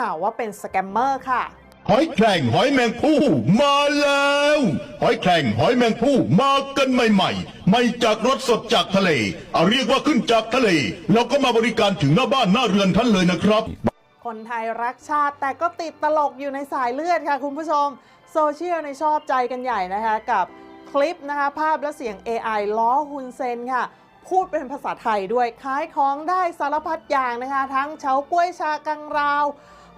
หาว่าเป็นสแกมเมอร์ค่ะ หอยแครงหอยแมงผู้มาแล้ว หอยแครงหอยแมงผู้มากันใหม่ๆ ไม่จากรถสดจากทะเลเอาเรียกว่าขึ้นจากทะเล แล้วก็มาบริการถึงหน้าบ้านหน้าเรือนท่านเลยนะครับ คนไทยรักชาติแต่ก็ติดตลกอยู่ในสายเลือดค่ะคุณผู้ชม โซเชียลในชอบใจกันใหญ่นะคะกับคลิปนะคะภาพและเสียง AI ล้อฮุนเซนค่ะ พูดเป็นภาษาไทยด้วยขายของได้สารพัดอย่างนะคะ ทั้งเฉาก้วยชากังราว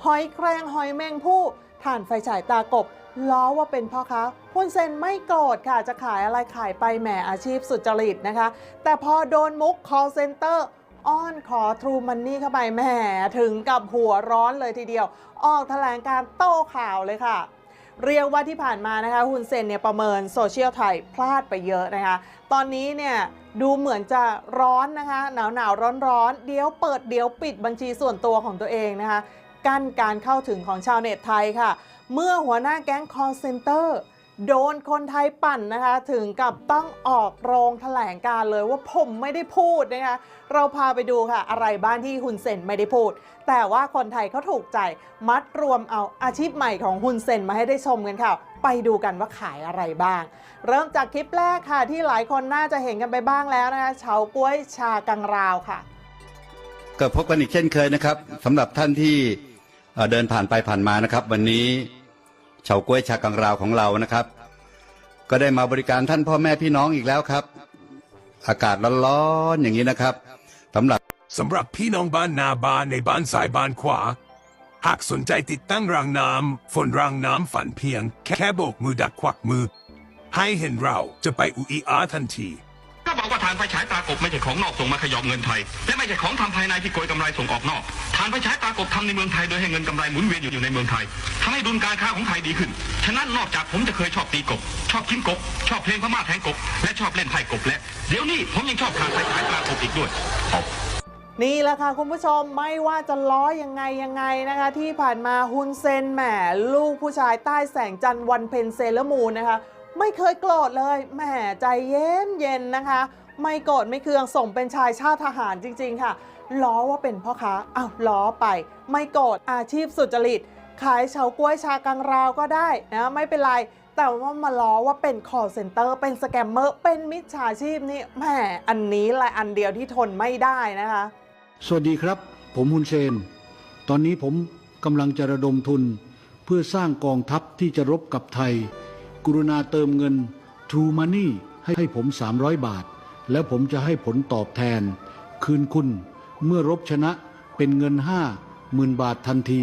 หอยแครงหอยแมงผู้ถ่านไฟฉายตากบ ล้อว่าเป็นพ่อค้าฮุนเซนไม่โกรธค่ะจะขายอะไรขายไปแหมอาชีพสุจริตนะคะ แต่พอโดนมุก call center อ้อนขอ True Money เข้าไปแหมถึงกับหัวร้อนเลยทีเดียว ออกแถลงการโต้ข่าวเลยค่ะ เรียกว่าที่ผ่านมานะคะฮุนเซนเนี่ยประเมินโซเชียลไทยพลาดไปเยอะนะคะ ตอนนี้เนี่ยดูเหมือนจะร้อนนะคะ หนาวหนาวร้อนร้อนเดี๋ยวเปิดเดี๋ยวปิดบัญชีส่วนตัวของตัวเองนะคะ กั้นการเข้าถึงของชาวเน็ตไทยค่ะ เมื่อหัวหน้าแก๊ง call center โดนคนไทยปั่นนะคะ ถึงกับต้องออกโรงแถลงการเลยว่าผมไม่ได้พูดนะคะ เราพาไปดูค่ะ อะไรบ้างที่ฮุนเซนไม่ได้พูด แต่ว่าคนไทยเขาถูกใจมัดรวมเอาอาชีพใหม่ของฮุนเซนมาให้ได้ชมกันค่ะ ไปดูกันว่าขายอะไรบ้าง เริ่มจากคลิปแรกค่ะ ที่หลายคนน่าจะเห็นกันไปบ้างแล้วนะคะเฉาก้วยชากังราวค่ะ ก็พบกันอีกเช่นเคยนะครับสำหรับท่านที่ เอ่อเดินผ่านไปผ่านมานะครับ วันนี้เฉาก้วยชากังราวของเรานะครับ ก็ได้มาบริการท่านพ่อแม่พี่น้องอีกแล้วครับ อากาศร้อนๆอย่างนี้นะครับสำหรับสำหรับพี่น้องบ้านนาบานในบ้านสายบ้านขวา หากสนใจติดตั้งรางน้ำฝนรางน้ำฝันเพียง แค่โบกมือดักควักมือ ให้เห็นเราจะไปอุอีอาทันทีก็บอกว่าฐานไฟฉายตากบไม่ใช่ของนอกส่งมาขยอบเงินไทย และไม่ใช่ของทำภายในที่โกยกำไรส่งออกนอก ฐานไฟฉายตากบทำในเมืองไทยโดยให้เงินกำไรหมุนเวียนอยู่ในเมืองไทยทำให้ดุลการค้าของไทยดีขึ้น ฉะนั้นนอกจากผมจะเคยชอบตีกบ ชอบกินกบ ชอบเพลงพม่าแทงกบ และชอบเล่นไพ่กบและ เดี๋ยวนี้ผมยังชอบฐานไฟฉายตากบอีกด้วยนี่แหละค่ะคุณผู้ชมไม่ว่าจะล้อยังไงยังไงนะคะ ที่ผ่านมาฮุนเซนแหมลูกผู้ชายใต้แสงจันทร์วันเพ็ญเซเลอร์มูนนะคะ ไม่เคยโกรธเลยแหมใจเย็นเย็นนะคะ ไม่โกรธไม่เคืองส่งเป็นชายชาติทหารจริง ๆ ค่ะ ล้อว่าเป็นพ่อค้าอ้าวล้อไป ไม่โกรธอาชีพสุจริต ขายเฉาก้วยชากังราวก็ได้นะไม่เป็นไรแต่ว่ามาล้อว่าเป็น call center เป็นสแกมเมอร์ เป็นมิจฉาชีพนี่แหมอันนี้แหละอันเดียวที่ทนไม่ได้นะคะ สวัสดีครับ ผมฮุนเซน ตอนนี้ผมกำลังจะระดมทุน เพื่อสร้างกองทัพที่จะรบกับไทย กรุณาเติมเงิน True Money ให้ให้ผม 300 บาท แล้วผมจะให้ผลตอบแทน คืนคุณเมื่อรบชนะเป็นเงินห้าหมื่นบาททันที